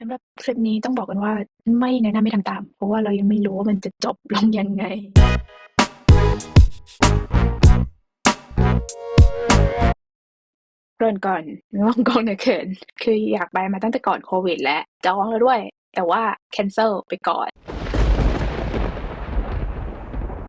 สำหรับคลิปนี้ต้องบอกกันว่าไม่แนะนำให้ทำตาม เพราะว่าเรายังไม่รู้ว่ามันจะจบลงยังไง เริ่นก่อนล่องกองนะเขินคืออยากไปมาตั้งแต่ก่อนโควิดแล้วจองแล้วด้วย แต่ว่า cancel ไปก่อน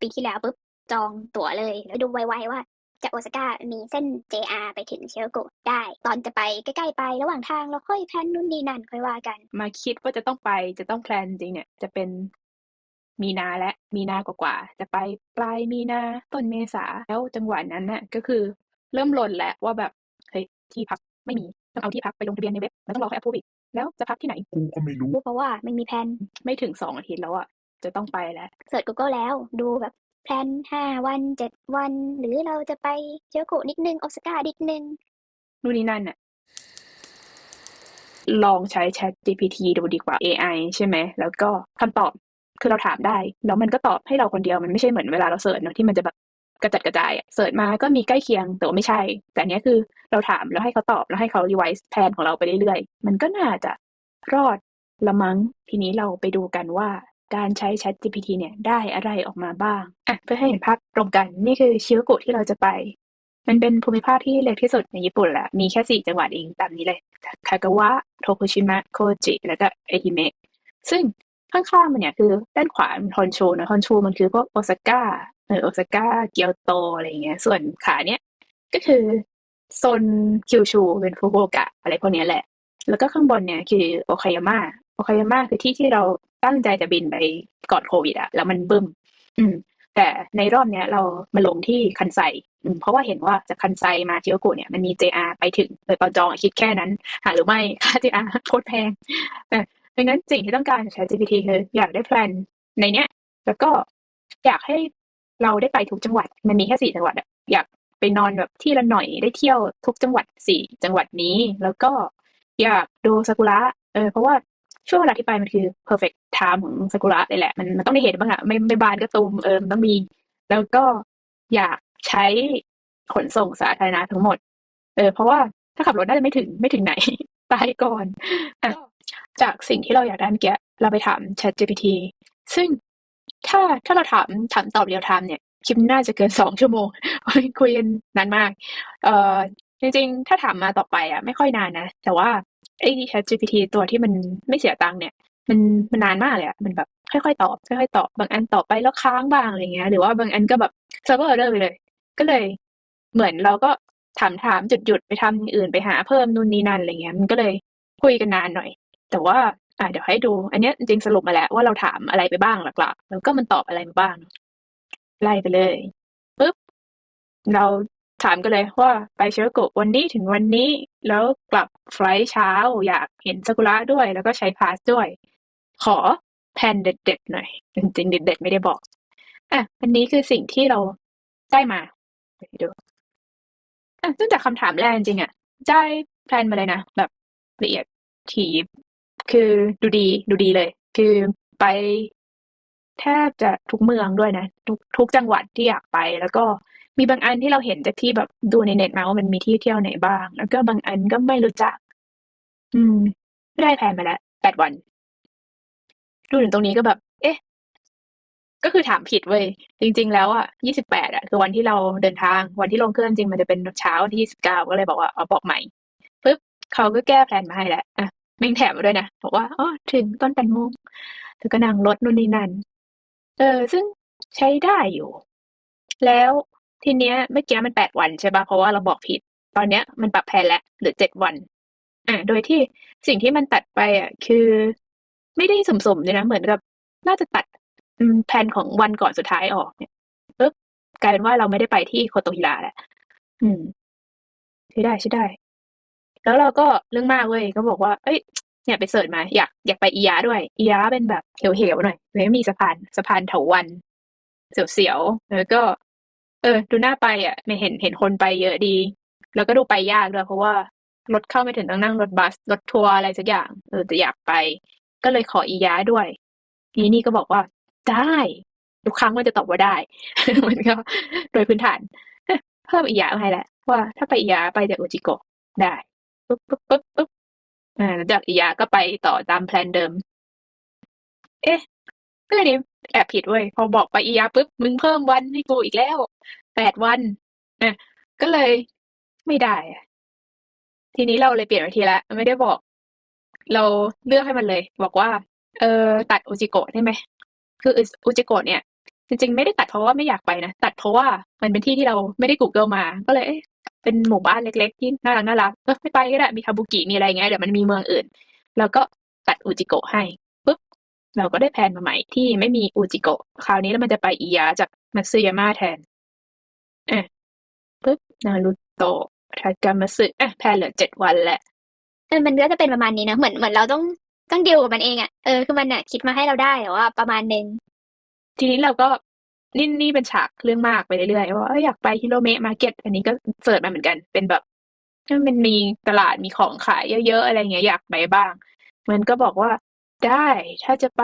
ปีที่แล้วปุ๊บจองตั๋วเลยแล้วดูไวๆว่า จากโอซาก้ามีเส้น JR ไปถึงเชียโกะได้ ตอนจะไปใกล้ๆไประหว่างทางเราค่อยแพลนนู่นนี่นั่นค่อยว่ากัน มาคิดว่าจะต้องไปจะต้องแพลนจริงเนี่ยจะเป็นมีนาและมีนากว่าๆจะไปปลายมีนาต้นเมษาแล้วจังหวะนั้นน่ะก็คือเริ่มลนแล้วว่าแบบเฮ้ยที่พักไม่มีต้องเอาที่พักไปลงทะเบียนในเว็บแล้วต้องรอเขาแอปพูอีกแล้วจะพักที่ไหนกูก็ไม่รู้เพราะว่าไม่มีแพลนไม่ถึงสองอาทิตย์แล้วอะจะต้องไปแล้วเสิร์ช Google แล้วดูแบบ แพลนห้าวันเจ็ดวัน หรือเราจะไปเชียโกนิดนึง โอซาก้านิดนึงนู่นนี่นั่นน่ะลองใช้ Chat GPT ดูดีกว่า AI ใช่ไหม แล้วก็คำตอบคือเราถามได้ แล้วมันก็ตอบให้เราคนเดียวมันไม่ใช่เหมือนเวลาเราเสิร์ชเนอะที่มันจะแบบกระจัดกระจายอะเสิร์ชมาก็มีใกล้เคียงแต่ว่าไม่ใช่ แต่เนี้ยคือเราถามแล้วให้เขาตอบแล้วให้เขา revise แผนของเราไปเรื่อยๆ มันก็น่าจะรอดละมั้งทีนี้เราไปดูกันว่า การใช้ Chat GPT เนี่ยได้อะไรออกมาบ้างอะเพื่อให้เห็นภาพตรงกัน นี่คือชิโกะที่เราจะไป มันเป็นภูมิภาคที่เล็กที่สุดในญี่ปุ่นแหละ มีแค่สี่จังหวัดเองตามนี้เลย คากาวะ โทคุชิมะ โคจิ แล้วก็เอฮิเมะ ซึ่งข้างๆมันเนี่ยคือด้านขวามันฮอนชูนะฮอนชูมันคือพวกโอซาก้าเออโอซาก้าเกียวโตอะไรอย่างเงี้ย ส่วนขาเนี่ยก็คือโซนคิวชูเป็นฟุกุโอกะอะไรพวกเนี้ยแหละ แล้วก็ข้างบนเนี่ยคือโอคายาม่าโอคายาม่าคือที่ที่เรา ตั้งใจจะบินไปก่อนโควิดอะแล้วมันบึ้ม อืม แต่ในรอบเนี้ย เรามาลงที่คันไซเพราะว่าเห็นว่าจากคันไซมาชิโอกุเนี่ยมันมี JR ไปถึงเลยตอนจองคิดแค่นั้น หาหรือไม่ค่า JR โคตรแพงแต่ดังนั้นสิ่งที่ต้องการจาก ChatGPT คืออยากได้แพลนในเนี้ย แล้วก็อยากให้เราได้ไปทุกจังหวัด มันมีแค่สี่จังหวัดอะอยากไปนอนแบบที่ละหน่อยได้เที่ยวทุกจังหวัดสี่จังหวัดนี้ แล้วก็อยากดูซากุระเออเพราะว่า ช่วงเวลาที่ไปมันคือ perfect time ของซากุระเลยแหละ มันมันต้องได้เห็นบ้างอะไม่ไม่บานก็ตูมเออมันต้องมี แล้วก็อยากใช้ขนส่งสาธารณะทั้งหมด เออเพราะว่าถ้าขับรถน่าจะไม่ถึงไม่ถึงไหน ตายก่อนอะจากสิ่งที่เราอยากได้เมื่อกี้เราไปถาม Chat GPT ซึ่งถ้าถ้าเราถามถามตอบเรียลไทม์เนี่ยคลิปน่าจะเกินสองชั่วโมงคุยกันนานมาก เอ่อจริงๆ ถ้าถามมาต่อไปอะ ไม่ค่อยนานนะ แต่ว่า ไอ้ Chat GPT ตัวที่มันไม่เสียตังค์เนี่ย มันมันนานมากเลยอะมันแบบค่อยๆตอบค่อยๆตอบบางอันตอบไปแล้วค้างบ้างอะไรเงี้ย หรือว่าบางอันก็แบบเซิร์ฟเวอร์เออร์ไปเลย ก็เลยเหมือนเราก็ถามถามจุดหยุดๆไปทำอย่างอื่นไปหาเพิ่มนู่นนี่นั่นอะไรเงี้ย มันก็เลยคุยกันนานหน่อย แต่ว่าอะเดี๋ยวให้ดู อันนี้จริงสรุปมาแล้วว่าเราถามอะไรไปบ้างหลักๆ แล้วก็มันตอบอะไรมาบ้าง ไล่ไปเลยปุ๊บเรา ถามกันเลยว่าไปเชิโกะวันนี้ถึงวันนี้ แล้วกลับไฟล์เช้าอยากเห็นซากุระด้วย แล้วก็ใช้พาสด้วย ขอแผนเด็ดๆหน่อยจริงๆเด็ดๆไม่ได้บอกอะอันนี้คือสิ่งที่เราได้มาเดี๋ยวให้ดูอะซึ่งจากคำถามแรกจริงๆอะได้แพลนมาเลยนะแบบละเอียดถี่คือดูดีดูดีเลย คือไปแทบจะทุกเมืองด้วยนะ ทุกทุกจังหวัดที่อยากไปแล้วก็ มีบางอันที่เราเห็นจากที่แบบดูในเน็ตมาว่ามันมีที่เที่ยวไหนบ้าง แล้วก็บางอันก็ไม่รู้จัก อืมไม่ได้แพนมาแล้วแปดวันดูถึงตรงนี้ก็แบบ เอ๊ะ ก็คือถามผิดเว้ยจริง ๆ แล้วอะยี่สิบแปดอะคือวันที่เราเดินทางวันที่ลงเครื่องจริงมันจะเป็นเช้าวันที่ยี่สิบเก้าก็เลยบอกว่าเอาบอกใหม่ปุ๊บเขาก็แก้แผนมาให้แล้วอะแม่งแถมมาด้วยนะบอกว่าอ๋อถึงต้นแปดโมงเธอก็นั่งรถนู่นนี่นั่นเออซึ่งใช้ได้อยู่ แล้ว ทีเนี้ยเมื่อกี้มันแปดวันใช่ป่ะ เพราะว่าเราบอกผิด ตอนเนี้ยมันปรับแผนแล้วเหลือเจ็ดวัน อ่า โดยที่สิ่งที่มันตัดไปอะคือ ไม่ได้สุ่มเลยนะ เหมือนกับ น่าจะตัดอืมแผนของวันก่อนสุดท้ายออกเนี่ยปุ๊บกลายเป็นว่าเราไม่ได้ไปที่โคโตฮิระแล้วอืมใช้ได้ใช้ได้ แล้วเราก็เรื่องมากเว้ยก็บอกว่า เอ้ย เนี่ยไปเสิร์ชมา อยากอยากไปอียะด้วย อียะเป็นแบบเหวๆหน่อยเลยมีสะพานสะพานเถาวัลย์เสียวๆแล้วก็เออ ดูน่าไปอะไม่เห็นเห็นคนไปเยอะดี แล้วก็ดูไปยากด้วยเพราะว่ารถเข้าไม่ถึงต้องนั่งรถบัสรถทัวร์อะไรสักอย่าง เออแต่อยากไป ก็เลยขออียะด้วยอีนี่ก็บอกว่าได้ทุกครั้งมันจะตอบว่าได้ มันก็โดยพื้นฐานเพิ่มอียาให้แหละว่าถ้าไปอียะไปจากอุจิโกะได้ปุ๊บปุ๊บปุ๊บปุ๊บอ่าแล้วจากอิยาก็ไปต่อตามแพลนเดิม เอ๊ะ เรื่องนี้แอบผิดเว้ยพอบอกไปอิยาปุ๊บมึงเพิ่มวันให้กูอีกแล้วแปดวันอะก็เลยไม่ได้ ทีนี้เราเลยเปลี่ยนวิธีละไม่ได้บอก เราเลือกให้มันเลย บอกว่า เออตัดอุจิโกะได้ไหมคืออุจิโกะเนี่ย จริงๆ ไม่ได้ตัดเพราะว่าไม่อยากไปนะตัดเพราะว่ามันเป็นที่ที่เราไม่ได้ Google มา ก็เลยเป็นหมู่บ้านเล็กๆที่น่ารักน่ารักเออไม่ไปก็ได้มีคาบุกิมีอะไรเงี้ยเดี๋ยวมันมีเมืองอื่น แล้วก็ตัดอุจิโกะให้ เราก็ได้แผนมาใหม่ที่ไม่มีอุจิโกะ คราวนี้แล้วมันจะไปอิยาจากมัตสึยาม่าแทนอะปุ๊บนารุโตะทากามัตสึอะแผนเหลือเจ็ดวันแหละเออมันก็จะเป็นประมาณนี้นะเหมือนเหมือนเราต้องต้องดีลกับมันเองอะเออคือมันอะคิดมาให้เราได้แต่ว่าประมาณนึงทีนี้เราก็นี่นี่เป็นฉากเรื่องมากไปเรื่อยๆว่าเอ้ยอยากไปฮิโรเมะมาร์เก็ต อันนี้ก็เสิร์ชมาเหมือนกัน เป็นแบบถ้ามันมีตลาดมีของขายเยอะๆอะไรเงี้ยอยากไปบ้าง มันก็บอกว่า ได้ ถ้าจะไป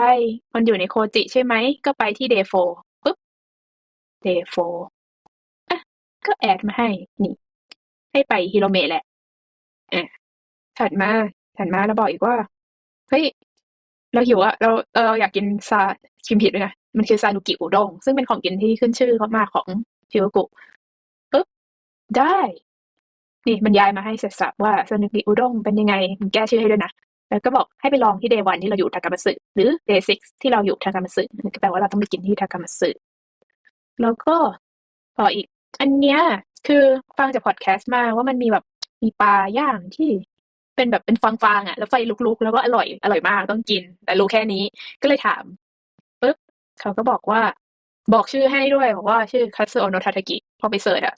มันอยู่ในโคจิใช่ไหม ก็ไปที่เดโฟปุ๊บ เดโฟ อะ ก็แอดมาให้ นี่ ให้ไปฮิโรเมะแหละ อะ ถัดมา ถัดมาเราบอกอีกว่า เฮ้ย เราหิวอะเรา เออเราอยากกินซาชิมผิดด้วยนะ มันคือซานุกิอุด้ง ซึ่งเป็นของกินที่ขึ้นชื่อมากๆของชิโอกุปุ๊บ ได้ นี่บรรยายมาให้เสร็จสับว่าซานุกิอุด้งเป็นยังไง มันแก้ชื่อให้ด้วยนะ แล้วก็บอกให้ไปลองที่เดวันที่เราอยู่ทากามัสึหรือเดซิกที่เราอยู่ทากามัสึก็แปลว่าเราต้องไปกินที่ทากามัสึแล้วก็ต่ออีก อันเนี้ยคือฟังจากพอดแคสต์มาว่ามันมีแบบมีปลาย่างที่เป็นแบบเป็นฟางๆอะ แล้วไฟลุกๆ แล้วก็อร่อยอร่อยมากต้องกิน แต่รู้แค่นี้ก็เลยถามปุ๊บเขาก็บอกว่า บอกชื่อให้ด้วยบอกว่าชื่อคัตสึโอโนทาทากิพอไปเสิร์ชอะ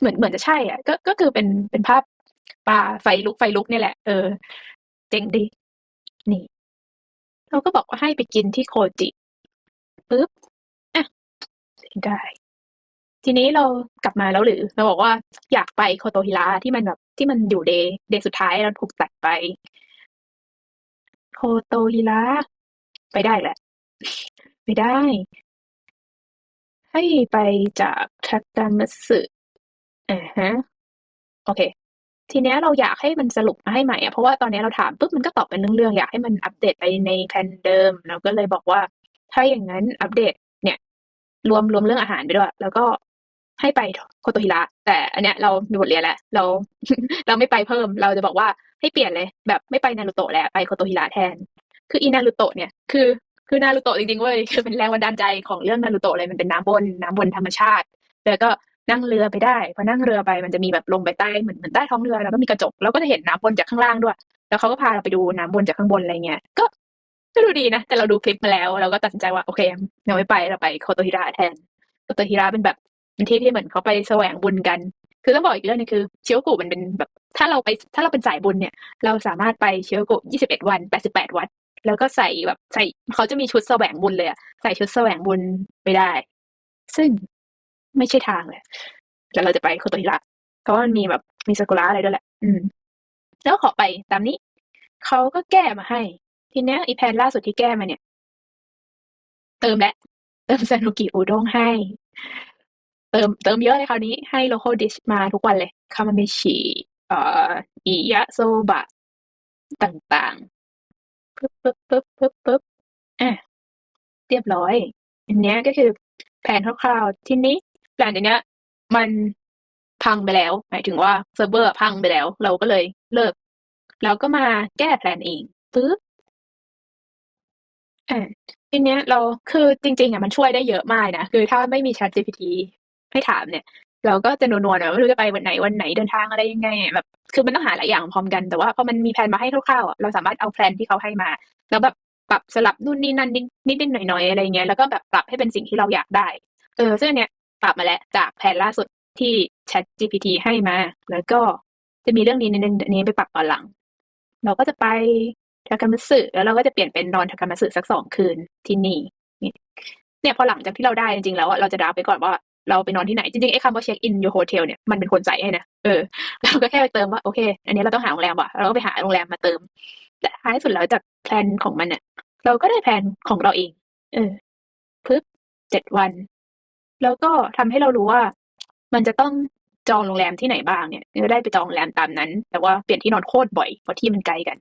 เหมือนเหมือนจะใช่อะก็ก็คือเป็นเป็นภาพปลาไฟลุกไฟลุกนี่แหละ เออ เจ๋งดี นี่เขาก็บอกว่าให้ไปกินที่โคจิปุ๊บอะได้ ทีนี้เรากลับมาแล้วหรือ เราบอกว่าอยากไปโคโตฮิระที่มันแบบที่มันอยู่เดย์เดย์สุดท้ายเราถูกตัดไป โคโตฮิระไปได้แหละ ไม่ได้ ให้ไปจากทากามัสึอ่าฮะ โอเค ทีเนี้ยเราอยากให้มันสรุปมาให้ใหม่อะเพราะว่าตอนนี้เราถามปุ๊บมันก็ตอบเป็นเรื่องๆอยากให้มันอัปเดตไปในแพลนเดิมเราก็เลยบอกว่า ถ้าอย่างนั้นอัปเดตเนี่ย รวมรวมเรื่องอาหารไปด้วย แล้วก็ให้ไปโคโตฮิระแต่อันเนี้ยเรามีบทเรียนแล้วเราเราไม่ไปเพิ่ม เราจะบอกว่าให้เปลี่ยนเลย แบบไม่ไปนารูโตะแล้วไปโคโตฮิระแทน คืออีนารูโตะเนี่ยคือคือนารูโตะจริงๆเว้ยคือเป็นแรงบันดาลใจของเรื่องนารูโตะเลยมันเป็นน้ำบนน้ำบนธรรมชาติ แล้วก็ นั่งเรือไปได้พอนั่งเรือไปมันจะมีแบบลงไปใต้เหมือนเหมือนใต้ท้องเรือแล้วก็มีกระจกแล้วก็จะเห็นน้ำบนจากข้างล่างด้วย แล้วเขาก็พาเราไปดูน้ำบนจากข้างบนอะไรเงี้ยก็ก็ดูดีนะ แต่เราดูคลิปมาแล้ว เราก็ตัดสินใจว่า โอเคเราไม่ไปเราไปโคโตฮิระแทนโคโตฮิระเป็นแบบเป็นที่ที่เหมือนเขาไปแสวงบุญกัน คือต้องบอกอีกเรื่องนึงคือเชียวกุมันเป็นแบบ ถ้าเราไปถ้าเราเป็นสายบุญเนี่ย เราสามารถไปเชียวกุ21วัน88วันแล้วก็ใส่แบบใส่เขาจะมีชุดแสวงบุญเลยอะใส่ชุดแสวงบุญไปได้ ซึ่ง ไม่ใช่ทางเลยแล้วเราจะไปโคโตฮิระเพราะว่ามันมีแบบมีซากุระอะไรด้วยแหละ อืม แล้วขอไปตามนี้ เขาก็แก้มาให้ ทีเนี้ยอีแพนล่าสุดที่แก้มาเนี่ย เติมและเติมซานุกิอุด้งให้ เติมเติมเยอะเลยคราวนี้ให้โลโก้ดิชมาทุกวันเลยคามาเมชิเอ่ออิยะโซบะ ต่างๆปึ๊บปึ๊บปึ๊บปึ๊บปึ๊บอะเรียบร้อย อันเนี้ยก็คือแผนคร่าวๆ ทีนี้ หลังจากเนี้ย มันพังไปแล้ว หมายถึงว่าเซิร์ฟเวอร์พังไปแล้ว เราก็เลยเลิก เราก็มาแก้แผนเองปึ๊บอ่าทีเนี้ยเราคือจริงๆอะมันช่วยได้เยอะมากนะ คือถ้าไม่มี ChatGPT ให้ถามเนี่ย เราก็จะนัวๆหน่อยไม่รู้จะไปวันไหนวันไหนเดินทางอะไรยังไง แบบ คือมันต้องหาหลายอย่างพร้อมกันแต่ว่าพอมันมีแผนมาให้คร่าวๆอะเราสามารถเอาแผนที่เขาให้มา แล้วแบบปรับสลับนู่นนี่นั่นนิดนิดหน่อยๆอะไรเงี้ยแล้วก็แบบปรับให้เป็นสิ่งที่เราอยากได้ เออซึ่งอันเนี้ย ปรับมาแล้วจากแผนล่าสุดที่ Chat GPT ให้มา แล้วก็จะมีเรื่องนี้ในนี้ไปปรับตอนหลัง เราก็จะไปทากามัสึแล้วเราก็จะเปลี่ยนเป็นนอนทากามัสึสักสองคืนที่นี่เนี่ยพอหลังจากที่เราได้จริงๆแล้วเราจะดาวไปก่อนว่าเราไปนอนที่ไหนจริงๆไอ้คำว่าเช็คอินยูโฮเทลเนี่ยมันเป็นคนใส่ให้นะเออเราก็แค่ไปเติมว่าโอเค อันนี้เราต้องหาโรงแรมว่ะเราก็ไปหาโรงแรมมาเติมและท้ายสุดแล้วจากแพลนของมันเนี่ยเราก็ได้แพลนของเราเอง เออปึ๊บเจ็ดวัน แล้วก็ทำให้เรารู้ว่า มันจะต้องจองโรงแรมที่ไหนบ้างเนี่ยก็ได้ไปจองโรงแรมตามนั้น แต่ว่าเปลี่ยนที่นอนโคตรบ่อยเพราะที่มันไกลกัน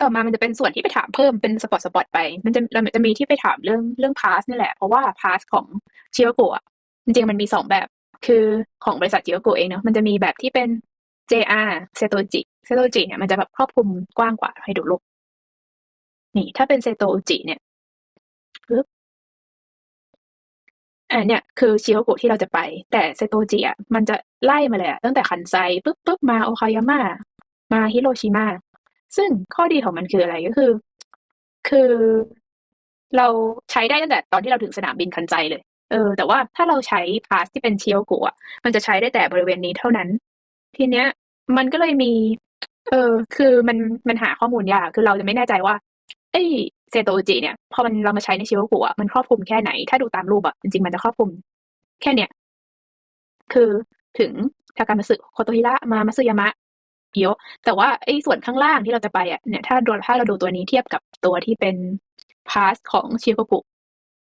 ต่อมามันจะเป็นส่วนที่ไปถามเพิ่มเป็นสปอตสปอตไป มันจะเราจะมีที่ไปถามเรื่องเรื่องพาสนี่แหละ เพราะว่าพาสของชิวโกะจริงๆมันมีสองแบบ คือของบริษัทชิวโกะเองเนาะมันจะมีแบบที่เป็น JR เซโตจิเซโตจิเนี่ยมันจะแบบครอบคลุมกว้างกว่าให้ดูรูปนี่ ถ้าเป็นเซโตจิเนี่ย อ่าเนี่ยคือชิโอกุที่เราจะไป แต่เซโตจิอะมันจะไล่มาเลยตั้งแต่คันไซปุ๊บปุ๊บมาโอคายาม่ามาฮิโรชิมาซึ่งข้อดีของมันคืออะไรก็คือ คือเราใช้ได้ตั้งแต่ตอนที่เราถึงสนามบินคันไซเลย เออ แต่ว่าถ้าเราใช้พาสที่เป็นชิโอกุอะมันจะใช้ได้แต่บริเวณนี้เท่านั้น ทีเนี้ย มันก็เลยมี เออ คือมันมันหาข้อมูลยากคือเราจะไม่แน่ใจว่าไอ้ เซโตจิเนี่ยพอมันเรามาใช้ในชิโอกุะมันครอบคลุมแค่ไหน ถ้าดูตามรูปอะจริงๆมันจะครอบคลุม แค่เนี้ยคือถึงทาการมาสึโคโตฮิระมามัสึยามะเยอะแต่ว่าไอ้ส่วนข้างล่างที่เราจะไปอะเนี่ยถ้าดูถ้าเราดูตัวนี้เทียบกับตัวที่เป็นพาสของชิโอกุ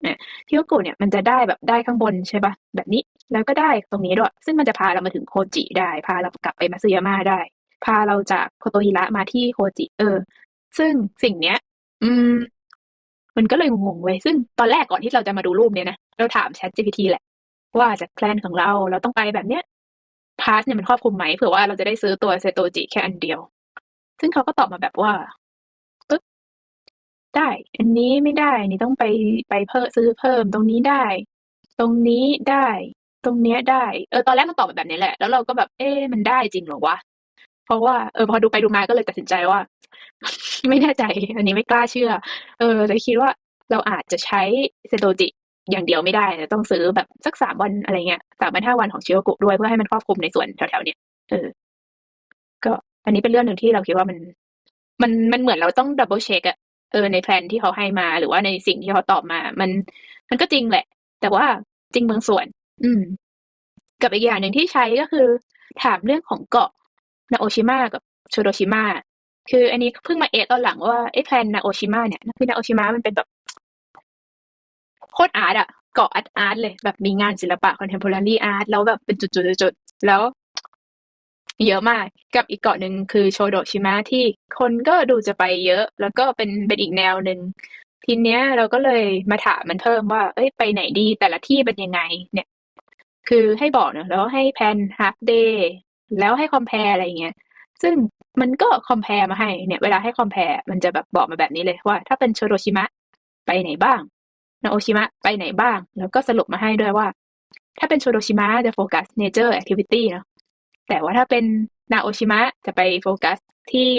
เนี่ยชิโอกุเนี่ยมันจะได้แบบได้ข้างบนใช่ปะแบบนี้แล้วก็ได้ตรงนี้ด้วย ซึ่งมันจะพาเรามาถึงโคจิได้พาเรากลับไปมัสึยามะได้ พาเราจากโคโตฮิระมาที่โคจิเออ ซึ่งสิ่งเนี้ย อืม มันก็เลยงงเว้ย ซึ่งตอนแรกก่อนที่เราจะมาดูรูปเนี่ยนะ เราถาม Chat GPT แหละ ว่าจาก แพลน ของเรา เราต้องไปแบบเนี้ย พาสเนี่ยมันครอบคลุมไหม เผื่อว่าเราจะได้ซื้อตัวเซโตจิแค่อันเดียว ซึ่งเขาก็ตอบมาแบบว่า ปึ๊บ ได้ อันนี้ไม่ได้นี่ต้องไป ไปเพิ่ม ซื้อเพิ่ม ตรงนี้ได้ ตรงนี้ได้ ตรงเนี้ยได้ เออ ตอนแรกมันตอบแบบนี้แหละ แล้วเราก็แบบ เอ๊ะ มันได้จริงเหรอวะ เพราะว่า เออ พอดูไปดูมาก็เลยตัดสินใจว่า ไม่แน่ใจ อันนี้ไม่กล้าเชื่อ เออเลยคิดว่าเราอาจจะใช้เซโตจิอย่างเดียวไม่ได้ต้องซื้อแบบสักสามวันอะไรเงี้ยสามวันห้าวันของชิโอกุด้วยเพื่อให้มันครอบคลุมในส่วนแถวๆเนี้ยเออ ก็อันนี้เป็นเรื่องหนึ่งที่เราคิดว่ามัน มันมันเหมือนเราต้องดับเบิลเช็คอะเออในแพลนที่เขาให้มาหรือว่าในสิ่งที่เขาตอบมา มัน มันก็จริงแหละ แต่ว่าจริงบางส่วน อืม กับอีกอย่างหนึ่งที่ใช้ก็คือ ถามเรื่องของเกาะนาโอชิมะกับโชโดชิมะ คืออันนี้เพิ่งมาเอะตอนหลังว่าไอ้แพลนนาโอชิมะเนี่ยคือนาโอชิมะมันเป็นแบบโคตรอาร์ตอะเกาะอาร์ตอาร์ตเลย แบบมีงานศิลปะคอนเทมพอรารีอาร์ตแล้วแบบเป็นจุดๆๆแล้วเยอะมากกับอีกเกาะหนึ่งคือโชโดชิมะที่คนก็ดูจะไปเยอะ แล้วก็เป็นเป็นอีกแนวหนึ่งทีเนี้ยเราก็เลยมาถามมันเพิ่มว่า เอ้ยไปไหนดีแต่ละที่เป็นยังไง เนี่ย คือให้บอกเนอะแล้วให้แพนฮาร์ฟเดย์แล้วให้คอมเพลอะไรอย่างเงี้ยซึ่ง มันก็คอมเพลมาให้เนี่ยเวลาให้คอมเพลมันจะแบบบอกมาแบบนี้เลยว่า ถ้าเป็นโชโดชิมะไปไหนบ้างนาโอชิมะไปไหนบ้าง แล้วก็สรุปมาให้ด้วยว่า ถ้าเป็นโชโดชิมะจะโฟกัส nature activity เนาะแต่ว่าถ้าเป็นนาโอชิมะจะไปโฟกัสที่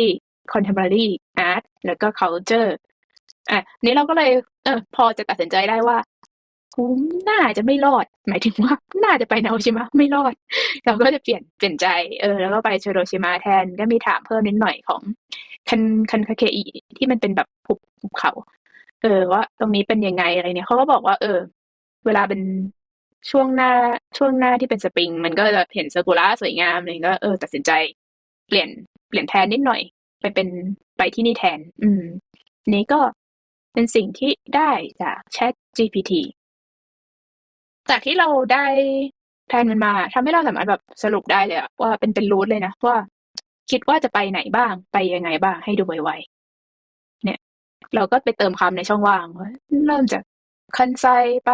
contemporary art แล้วก็ culture อะนี้เราก็เลยเออพอจะตัดสินใจได้ว่า ผมน่าจะไม่รอด หมายถึงว่า น่าจะไปนาโอชิมะไม่รอด เราก็จะเปลี่ยนเปลี่ยนใจ เออ แล้วก็ไปโชโดชิมะแทน ก็มีถามเพิ่มนิดหน่อยของคันคันคาเคอิที่มันเป็นแบบภูภูเขา เออ ว่าตรงนี้เป็นยังไงอะไรเนี่ยเขาก็บอกว่า เออ เวลาเป็นช่วงหน้าช่วงหน้าที่เป็นสปริง มันก็จะเห็นซากุระสวยงามเลยก็เออตัดสินใจเปลี่ยนเปลี่ยนแทนนิดหน่อย ไปเป็นไปที่นี่แทน อืม นี้ก็เป็นสิ่งที่ได้จาก Chat GPT จากที่เราได้แพนมันมาทำให้เราสามารถแบบสรุปได้เลยอะว่าเป็นเป็นรูทเลยนะว่าคิดว่าจะไปไหนบ้างไปยังไงบ้างให้ดูไวๆเนี่ย เราก็ไปเติมคำในช่องว่างเริ่มจากคันไซไป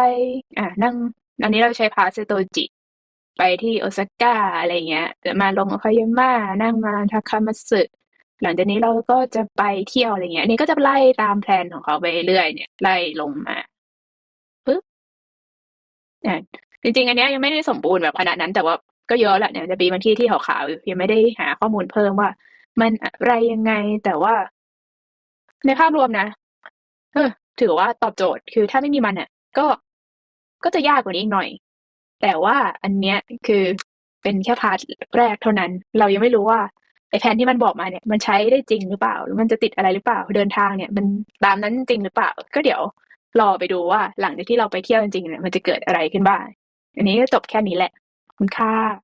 อ่านั่ง อันนี้เราใช้พาสเซโตจิ ไปที่โอซาก้าอะไรเงี้ยมาลงโอคายาม่านั่งมาทาคามาสึหลังจากนี้เราก็จะไปเที่ยวอะไรเงี้ยอันนี้ก็จะไล่ตามแพลนของเขาไปเรื่อยเนี่ยไล่ลงมา อ่าจริงๆ อันเนี้ยยังไม่ได้สมบูรณ์แบบขนาดนั้นแต่ว่าก็เยอะแหละเนี่ยจะมีบางที่ที่ขาวๆอยู่ยังไม่ได้หาข้อมูลเพิ่มว่า มันอะไรยังไงแต่ว่า ในภาพรวมนะเออถือว่าตอบโจทย์คือถ้าไม่มีมันเนี่ยก็ก็จะยากกว่านี้อีกหน่อย แต่ว่าอันเนี้ยคือเป็นแค่พาร์ทแรกเท่านั้น เรายังไม่รู้ว่าไอแผนที่มันบอกมาเนี่ย มันใช้ได้จริงหรือเปล่าหรือมันจะติดอะไรหรือเปล่าเดินทางเนี่ย มันตามนั้นจริงหรือเปล่า ก็เดี๋ยว รอไปดูว่าหลังจากที่เราไปเที่ยวจริงๆเนี่ยมันจะเกิดอะไรขึ้นบ้าง อันนี้ก็จบแค่นี้แหละ คุณค่ะ